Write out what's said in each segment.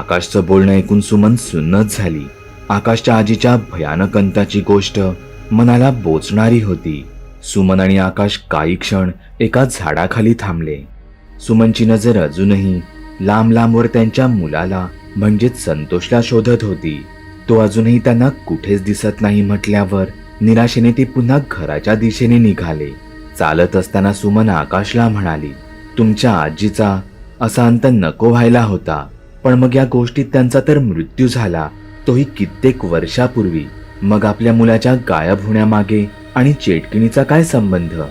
आकाशचं बोलणं ऐकून सुमन सुन्नत झाली. आकाशच्या आजीच्या भयानक अंताची गोष्ट मनाला बोचणारी होती. सुमन आणि आकाश काही क्षण एका झाडाखाली थांबले. सुमनची नजर अजूनही लांब लांबवर त्यांच्या मुलाला म्हणजेच संतोषला शोधत होती. तो अजूनही त्यांना कुठेच दिसत नाही म्हटल्यावर निराशेने ते पुन्हा घराच्या दिशेने निघाले. चालत असताना सुमन आकाशला म्हणाली तुमच्या आजीचा असा अंत नको व्हायला होता. पण मग या गोष्टीत त्यांचा तर मृत्यू झाला. तोही कित्येक वर्षापूर्वी. मग आपल्या मुलाच्या गायब होण्यामागे आणि चेटकिणीचा काय संबंध?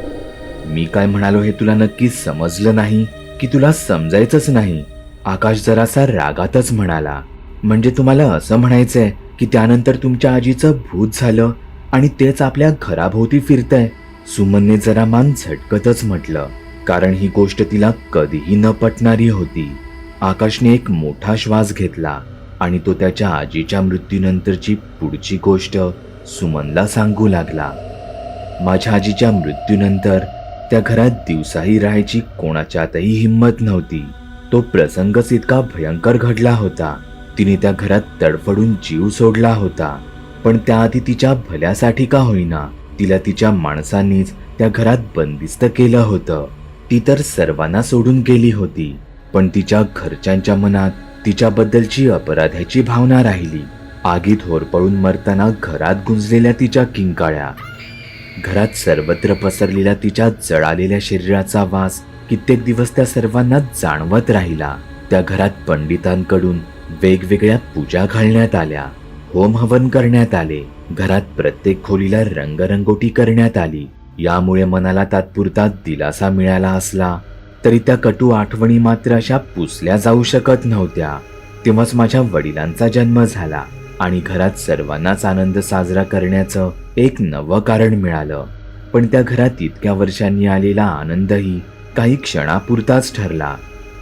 मी काय म्हणालो हे तुला नक्की समजलं नाही की तुला समजायचंच नाही? आकाश जरासा रागातच म्हणाला. म्हणजे तुम्हाला असं म्हणायचंय की त्यानंतर तुमच्या आजीचं भूत झालं आणि तेच आपल्या घराभोवती फिरतंय? सुमनने जरा मान झटकतच म्हटलं. कारण ही गोष्ट तिला कधीही न पटणारी होती. आकाशने एक मोठा श्वास घेतला आणि तो त्याच्या आजीच्या मृत्यूनंतरची पुढची गोष्ट सुमनला सांगू लागला. माझ्या आजीच्या मृत्यूनंतर त्या घरात दिवसाही राहायची कोणाच्यातही हिंमत नव्हती. तो प्रसंगच इतका भयंकर घडला होता. तिने त्या घरात तडफडून जीव सोडला होता. पण त्याआधी तिच्या भल्यासाठी का होईना तिला तिच्या माणसांनीच त्या घरात बंदिस्त केलं होतं. ती तर सर्वांना सोडून गेली होती. पण तिच्या घरच्यांच्या मनात तिच्याबद्दलची अपराध्याची भावना राहिली. आगीत होरपळून मरताना घरात गुंजलेल्या तिच्या किंकाळ्या घरात सर्वत्र पसरलेल्या तिच्या जळालेल्या शरीराचा वास कित्येक दिवस त्या सर्वांना जाणवत राहिला. त्या घरात पंडितांकडून वेगवेगळ्या पूजा घालण्यात आल्या होम हवन करण्यात आले घरात प्रत्येक खोलीला रंगरंगोटी करण्यात आली. यामुळे मनाला तात्पुरता दिलासा मिळाला असला तरी त्या कटू आठवणी मात्र अशा पुसल्या जाऊ शकत नव्हत्या. तेव्हाच माझ्या वडिलांचा जन्म झाला आणि घरात सर्वांनाच आनंद साजरा करण्याचं एक नवं कारण मिळालं. पण त्या घरात इतक्या वर्षांनी आलेला आनंदही काही क्षणापुरताच ठरला.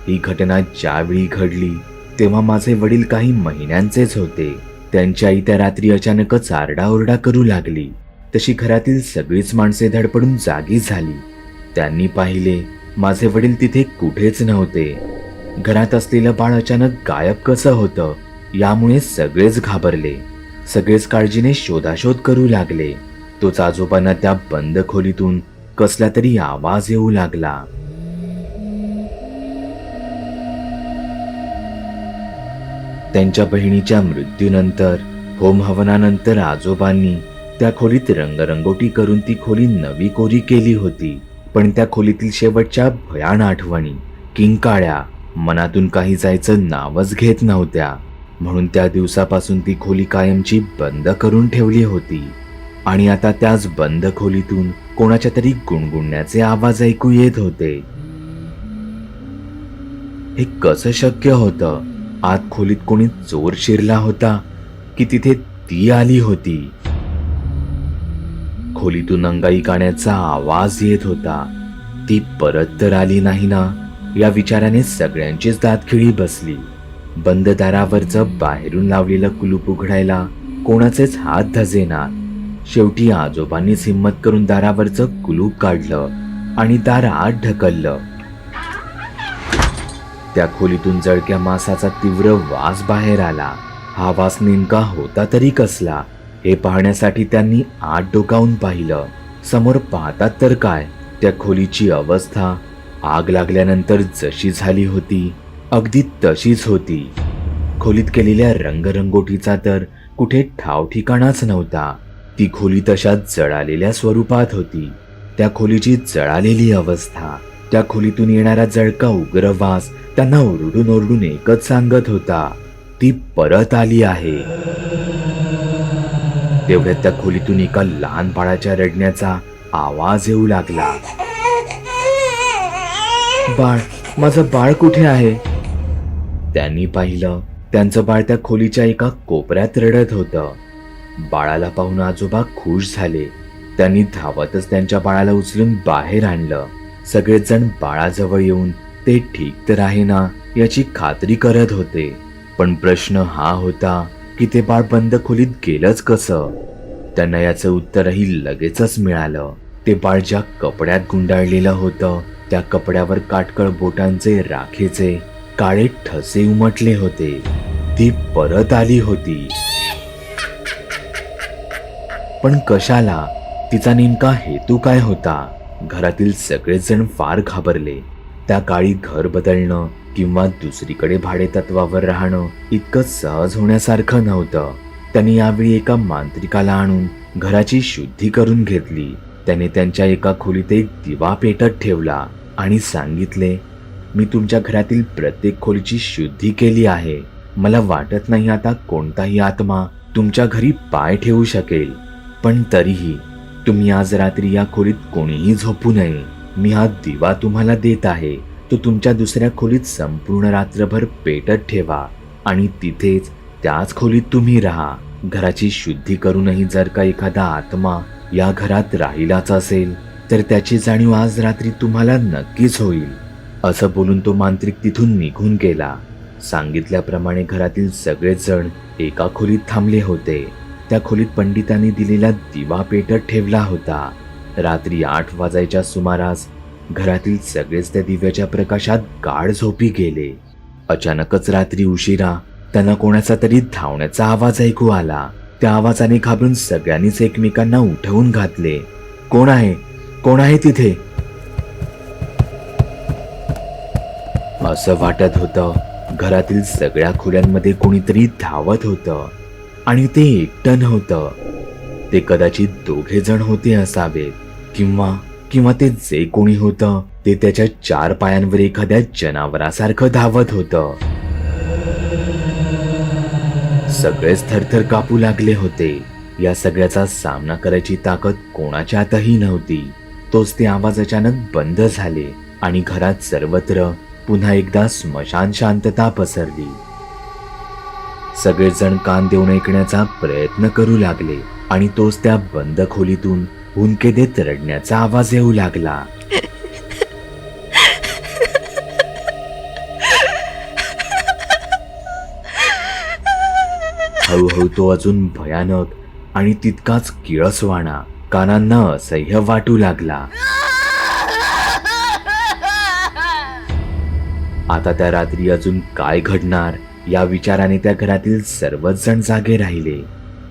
ही घटना ज्यावेळी घडली तेव्हा माझे वडील काही महिन्यांचेच होते. त्यांच्या आई त्या रात्री अचानकच आरडाओरडा करू लागली. तशी घरातील सगळीच माणसे धडपडून जागी झाली. त्यांनी पाहिले माझे वडील तिथे कुठेच नव्हते. घरात असलेलं बाळ अचानक गायब कसं होतं यामुळे सगळेच घाबरले. सगळेच काळजीने शोधाशोध करू लागले. तोच आजोबांना त्या बंद खोलीतून कसला तरी आवाज येऊ लागला. त्यांच्या बहिणीच्या मृत्यूनंतर होम हवनानंतर आजोबांनी त्या खोलीत रंगरंगोटी करून ती खोली नवी कोरी केली होती. पण त्या खोलीतील शेवटच्या भयान आठवणी किंकाळ्या मनातून काही जायचं नावच घेत नव्हत्या. म्हणून त्या दिवसापासून ती खोली कायमची बंद करून ठेवली होती. आणि आता त्याच बंद खोलीतून कोणाच्या तरी गुणगुणण्याचे आवाज ऐकू येत होते. हे कसं शक्य होतं? आत खोलीत कोणी चोर शिरला होता की तिथे ती आली होती? खोलीतून अंगाई काण्याचा आवाज येत होता. ती परत तर आली नाही ना? या विचाराने सगळ्यांचीच दातखिळी बसली. बंद दारावरचं बाहेरून लावलेलं कुलूप उघडायला कोणाचेच हात धजेना शेवटी आजोबांनीच हिंमत करून दारावरचं कुलूप काढलं आणि दार आत ढकललं. त्या खोलीतून जळक्या मासाचा तीव्र वास बाहेर आला. हा वास नेमका होता तरी कसला? हे पाहण्यासाठी त्यांनी आत डोकावून पाहिलं. समोर पाहतात तर काय? त्या खोलीची अवस्था. आग लागल्यानंतर जशी झाली होती अगदी तशीच होती. खोलीत केलेल्या रंगरंगोटीचा तर कुठे ठाव ठिकाणाच नव्हता. ती खोली तशाच जळालेल्या स्वरूपात होती. त्या खोलीची जळालेली अवस्था. त्या खोलीतून येणारा जळका उग्र वास त्यांना ओरडून ओरडून एकच सांगत होता ती परत आली आहे. तेवढ्यात त्या खोलीतून एका लहान बाळाच्या रडण्याचा आवाज येऊ लागला. बाळ माझं बाळ कुठे आहे? त्यांनी पाहिलं त्यांचं बाळ त्या खोलीच्या एका कोपऱ्यात रडत होतं. बाळाला पाहून आजोबा खुश झाले. त्यांनी धावतच त्यांच्या बाळाला उचलून बाहेर आणलं. सगळेच जण बाळाजवळ येऊन ते ठीक तर आहे ना? याची खात्री करत होते. पण प्रश्न हा होता की ते बाळ बंद खोलीत गेलंच कसं? त्यांना याचं उत्तरही लगेचच मिळालं. ते बाळ ज्या कपड्यात गुंडाळलेलं होतं त्या कपड्यावर काटकळ बोटांचे राखेचे काळे ठसे उमटले होते. ती परत आली होती. पण कशाला? तिचा नेमका हेतू काय होता? घरातील सगळेच जण फार घाबरले. त्या काळी घर बदलणं किंवा दुसरीकडे भाडेतत्वावर राहणं इतकं सहज होण्यासारखं नव्हतं. त्यांनी यावेळी एका मांत्रिकाला आणून घराची शुद्धी करून घेतली. त्याने त्यांच्या एका खोलीत एक दिवा पेटत ठेवला आणि सांगितले मी तुमच्या घरातील प्रत्येक खोलीची शुद्धी केली आहे. मला वाटत नाही आता कोणताही आत्मा तुमच्या घरी पाय ठेवू शकेल. पण तरीही तुम्ही आज रात्री या खोलीत कोणीही झोपू नये. मी हा दिवा तुम्हाला देत आहे. तो तुमच्या दुसऱ्या खोलीत संपूर्ण रात्रभर पेटत ठेवा आणि तिथेच त्याच खोलीत तुम्ही राहा. घराची शुद्धी करूनही जर का एखादा आत्मा या घरात राहिलाच असेल तर त्याची जाणीव आज रात्री तुम्हाला नक्कीच होईल. असं बोलून तो मांत्रिक तिथून निघून गेला. सांगितल्याप्रमाणे घरातील सगळेच जण एका खोलीत थांबले होते. त्या खोलीत पंडितांनी दिलेला दिवा पेटत ठेवला होता. रात्री आठ वाजायच्या सुमारास घरातील सगळेच त्या दिव्याच्या प्रकाशात गाढ झोपी गेले. अचानकच रात्री उशिरा त्यांना कोणाचा तरी धावण्याचा आवाज ऐकू आला. त्या आवाजाने घाबरून सगळ्यांनीच एकमेकांना उठवून घातले. कोण आहे? कोण आहे तिथे? असं वाटत होतं. घरातील सगळ्या खोल्यांमध्ये कोणीतरी धावत होतं. आणि ते एकटं नव्हतं. ते कदाचित दोघे जण होते असावेत. किंवा किंवा ते जे कोणी होतं ते त्याच्या चार पायांवर एखाद्या जनावरासारखं धावत होतं. सगळेच थरथर कापू लागले होते. या सगळ्याचा सामना करायची ताकद कोणाच्यातही नव्हती. तोच ते आवाज अचानक बंद झाले आणि घरात सर्वत्र पुन्हा एकदा स्मशान शांतता पसरली. सगळेजण कान देऊन ऐकण्याचा प्रयत्न करू लागले आणि तोच त्या बंद खोलीतून हुंके देत रडण्याचा आवाज येऊ लागला. हळूहळू तो अजून भयानक आणि तितकाच किळसवाणा कानांना असह्य वाटू लागला. आता त्या रात्री अजून काय घडणार या विचाराने त्या घरातील सर्वच जण जागे राहिले.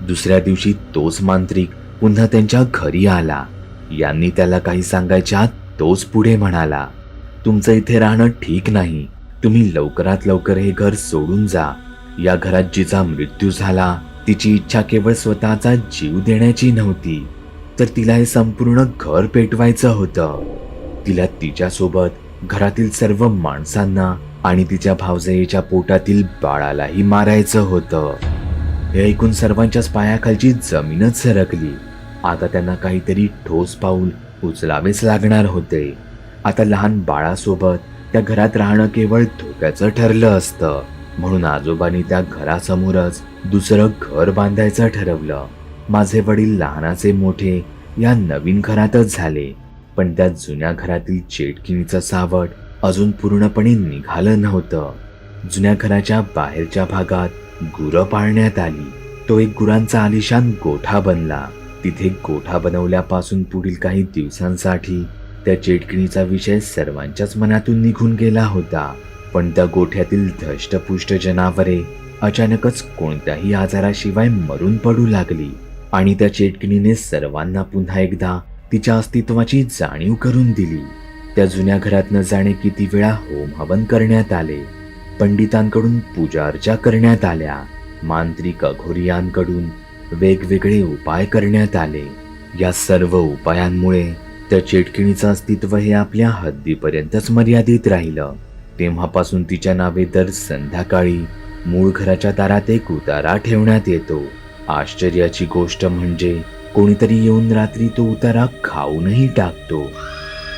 दुसऱ्या दिवशी तोच मांत्रिक पुन्हा त्यांच्या घरी आला. यांनी त्याला काही सांगायच्या आत तोच पुढे म्हणाला तुमचं इथे राहणं ठीक नाही. तुम्ही लवकरात लवकर हे घर सोडून जा. या घरात जिचा मृत्यू झाला तिची इच्छा केवळ स्वतःचा जीव देण्याची नव्हती. तर तिला हे संपूर्ण घर पेटवायचं होतं. तिला तिच्यासोबत घरातील सर्व माणसांना आणि तिच्या भावजयेच्या पोटातील बाळालाही मारायचं होतं. हे ऐकून सर्वांच्याच पायाखालची जमीनच सरकली. आता त्यांना काहीतरी ठोस पाऊल उचलावेच लागणार होते. आता लहान बाळासोबत त्या घरात राहणं केवळ धोक्याचं ठरलं असतं. म्हणून आजोबांनी त्या घरासमोरच दुसरं घर बांधायचं ठरवलं. माझे वडील लहानाचे मोठे या नवीन घरातच झाले. पण त्या जुन्या घरातील चेटकिणीचं सावट अजून पूर्णपणे निघालं नव्हतं. जुन्या घराच्या बाहेरच्या भागात गुरं पाळण्यात आली. तो एक गुरांचा आलिशान गोठा बनला. तिथे गोठा बनवल्यापासून पुढील काही दिवसांसाठी त्या चेटकिणीचा विषय सर्वांच्याच मनातून निघून गेला होता. पण त्या गोठ्यातील धष्टपुष्ट जनावरे अचानकच कोणत्याही आजाराशिवाय मरून पडू लागली आणि त्या चेटकिणीने सर्वांना पुन्हा एकदा तिच्या अस्तित्वाची जाणीव करून दिली. त्या जुन्या घरात न जाणे किती वेळा होम हवन करण्यात आले पंडितांकडून पूजा अर्चा करण्यात आल्या मांत्रिक अघोरियांकडून वेगवेगळे उपाय करण्यात आले. या सर्व उपायांमुळे त्या चेटकिणीचं अस्तित्व हे आपल्या हद्दीपर्यंतच मर्यादित राहिलं. तेव्हापासून तिच्या नावे दर संध्याकाळी मूळ घराच्या दारात एक उतारा ठेवण्यात येतो. आश्चर्याची गोष्ट म्हणजे कोणीतरी येऊन रात्री तो उतारा खाऊनही टाकतो.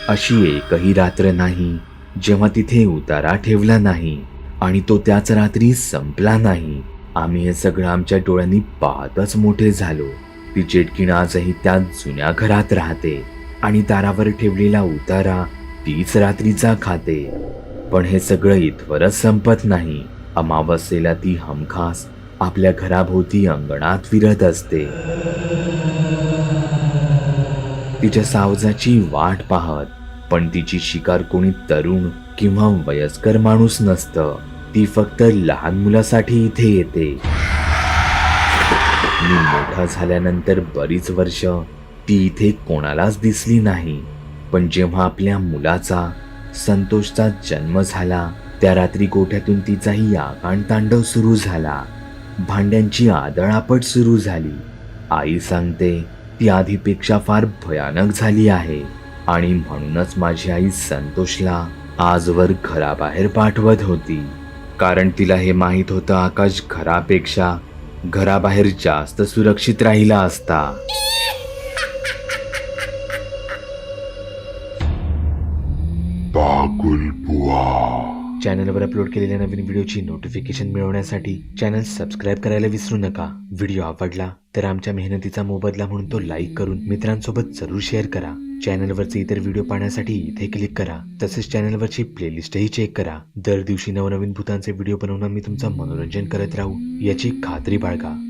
अशी एकही रात्र नाही जेव्हा तिथे उतारा ठेवला नाही आणि तो त्याच रात्री संपला नाही. आम्ही हे सगळं आमच्या डोळ्यांनी पाहतच मोठे झालो. ती चेटकीण आजही त्या जुन्या घरात राहते आणि दारावर ठेवलेला उतारा तीच रात्रीचा खाते. पण हे सगळं इथवरच संपत नाही. अमावस्येला ती हमखास आपल्या घराभोवती अंगणात फिरत असते. तिच्या सावजाची वाट पाहत पण तिची शिकार कोणी तरुण किंवा वयस्कर माणूस नसतं. ती फक्त लहान मुलासाठी इथे येते. मी मोठा झाल्यानंतर बरीच वर्ष ती इथे कोणालाच दिसली नाही. पण जेव्हा आपल्या मुलाचा संतोषचा जन्म झाला त्या रात्री गोठ्यातून तिचाही आकांड तांडव सुरू झाला. भांड्यांची आदळापट सुरू झाली. आई सांगते ती आधीपेक्षा फार भयानक झाली आहे आणि म्हणूनच माझी आई संतोषला आजवर घराबाहेर पाठवत होती. कारण तिला हे माहीत होतं आकाश घरापेक्षा घराबाहेर जास्त सुरक्षित राहिला असता. चॅनलवर अपलोड केलेल्या नवीन व्हिडिओची नोटिफिकेशन मिळवण्यासाठी चॅनल सबस्क्राईब करायला विसरू नका. व्हिडिओ आवडला तर आमच्या मेहनतीचा मोबदला म्हणून तो लाईक करून मित्रांसोबत जरूर शेअर करा. चॅनलवरचे इतर व्हिडिओ पाहण्यासाठी इथे क्लिक करा. तसेच चॅनलवरची प्लेलिस्टही चेक करा. दर दिवशी नवनवीन भूतांचे व्हिडिओ बनवून मी तुमचं मनोरंजन करत राहू याची खात्री बाळगा.